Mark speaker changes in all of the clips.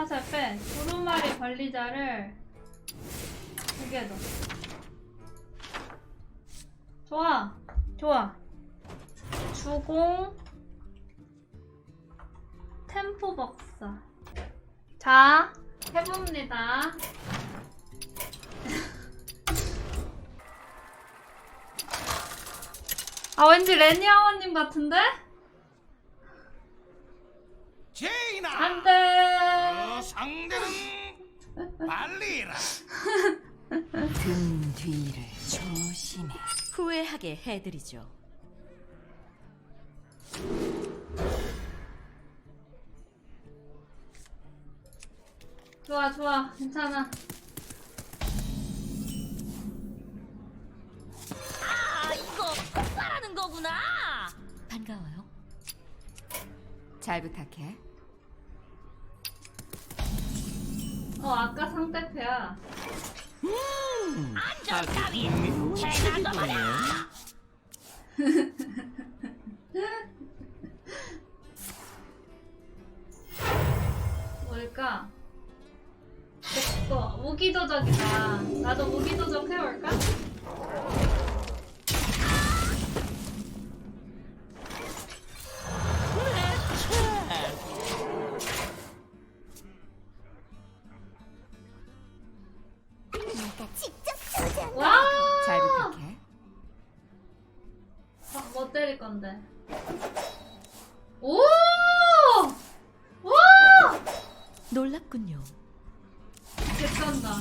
Speaker 1: 화살 빼. 두루마리 관리자를 두 개 더. 좋아. 좋아. 주공 템포 박사. 자, 해봅니다. 아, 왠지 레니아워님 같은데? 안 돼.
Speaker 2: 어, 상대는 발리라
Speaker 3: 등 뒤를 조심해 후회하게 해드리죠.
Speaker 1: 좋아, 좋아. 괜찮아.
Speaker 3: 아 이거 폭발하는 거구나. 반가워요. 잘 부탁해.
Speaker 1: 어, 아까 상대패야.
Speaker 2: 아주 흥미로운 책이군요
Speaker 1: 뭘까? 됐어. 무기도적이다. 나도 무기도적 해볼까? 와!
Speaker 3: 잘 부탁해.
Speaker 1: 아, 뭐 때릴 건데? 오! 와!
Speaker 3: 놀랍군요.
Speaker 1: 개쩐다.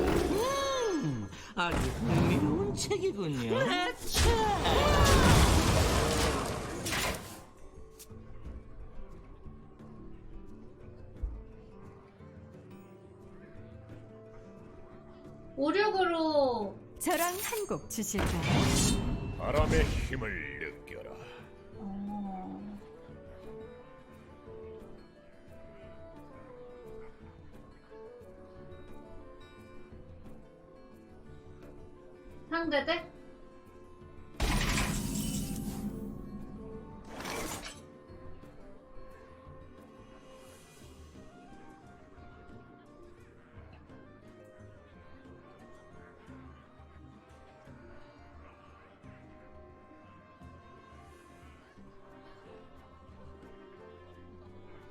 Speaker 2: 음, 아주 흥미로운 책이군요
Speaker 1: 오륙으로
Speaker 3: 저랑 한 곡 주실까요?
Speaker 4: 바람의 힘을
Speaker 1: 상대 대?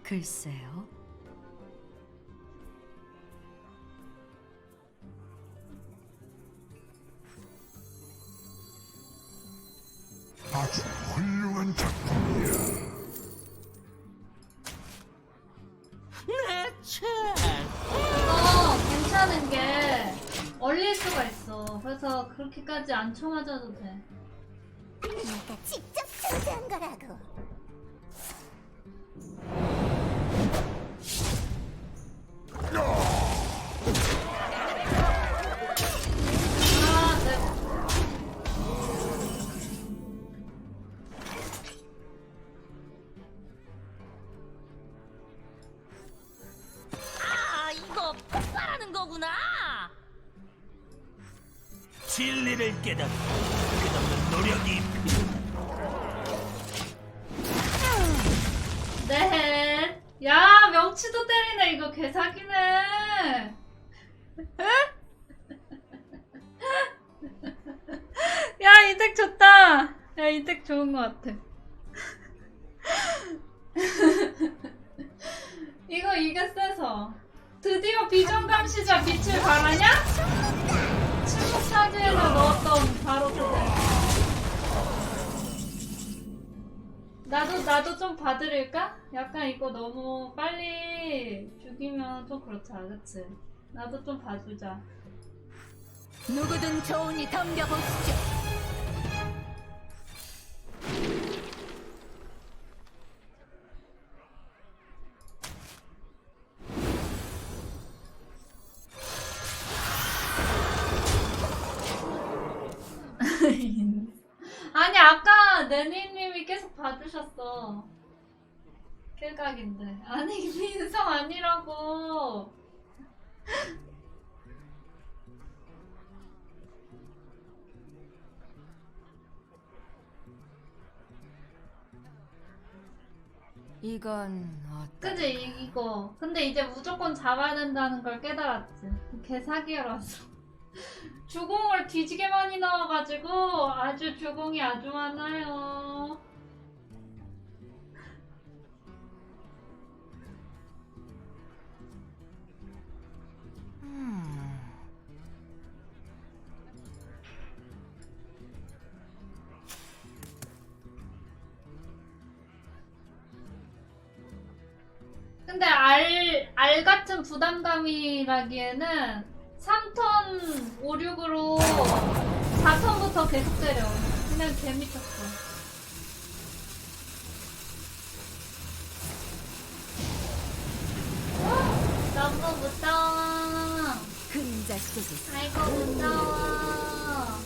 Speaker 3: 글쎄요.
Speaker 4: 아주 훌륭한 작품이야.
Speaker 2: 내 책
Speaker 1: 이거 괜찮은 게 얼릴 수가 있어. 그래서 그렇게까지 안 쳐맞아도 돼.
Speaker 5: 내가 직접 창조한 거라고.
Speaker 3: 거구나.
Speaker 2: 진리를 깨닫고 끝없는 노력이
Speaker 1: 네. 야, 명치도 때리네. 이거 개사기네. 야, 이덱 좋다. 야, 이덱 좋은 것 같아. 이거 이게 세서. 드디어 비전 감시자 빛을 발하냐? 침묵 사지에서 넣었던 바로 그대. 나도 나도 좀 봐드릴까? 약간 이거 너무 빨리 죽이면 좀 그렇잖아, 그치? 나도 좀 봐주자.
Speaker 3: 누구든 좋으니 덤벼보시죠.
Speaker 1: 아니 아까 네니님이 계속 봐주셨어. 깨각인데. 아니 민성 아니라고.
Speaker 3: 이건 어때?
Speaker 1: 그지 이거. 근데 이제 무조건 잡아야 된다는 걸 깨달았지. 개 사기라서 주공을 뒤지게 많이 넣어가지고 아주 주공이 아주 많아요
Speaker 3: 음.
Speaker 1: 근데 알, 알 같은 부담감이라기에는 3턴 5, 6으로 4턴부터 계속 때려. 그냥 개미쳤어. 너무 무서워
Speaker 3: 그림자 속에서
Speaker 1: 아이고 무서워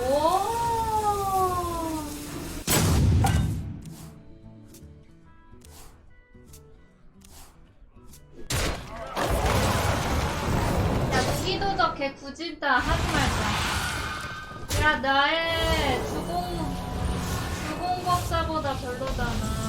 Speaker 1: 오 굳이다 하지 말자. 야 나의 주공 주공 법사보다 별로잖아